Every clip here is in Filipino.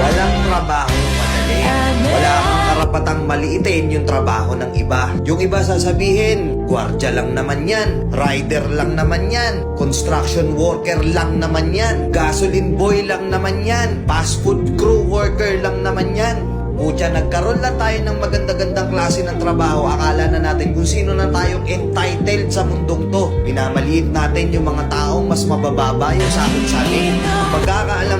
Walang trabaho madali. Wala kang karapatang maliitin yung trabaho ng iba. Yung iba sasabihin, gwardya lang naman yan, rider lang naman yan, construction worker lang naman yan, gasoline boy lang naman yan, fast food crew worker lang naman yan. Pucha, nagkaroon lang tayo ng maganda-gandang klase ng trabaho. Akala na natin kung sino na tayong entitled sa mundong to. Pinamaliit natin yung mga taong mas mabababa yung sahod sa atin. Pagkakaalam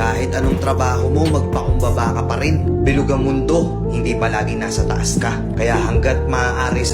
Kahit anong trabaho mo, magpakumbaba ka pa rin. Bilog ang mundo, hindi palagi nasa taas ka. Kaya hanggat maaari sa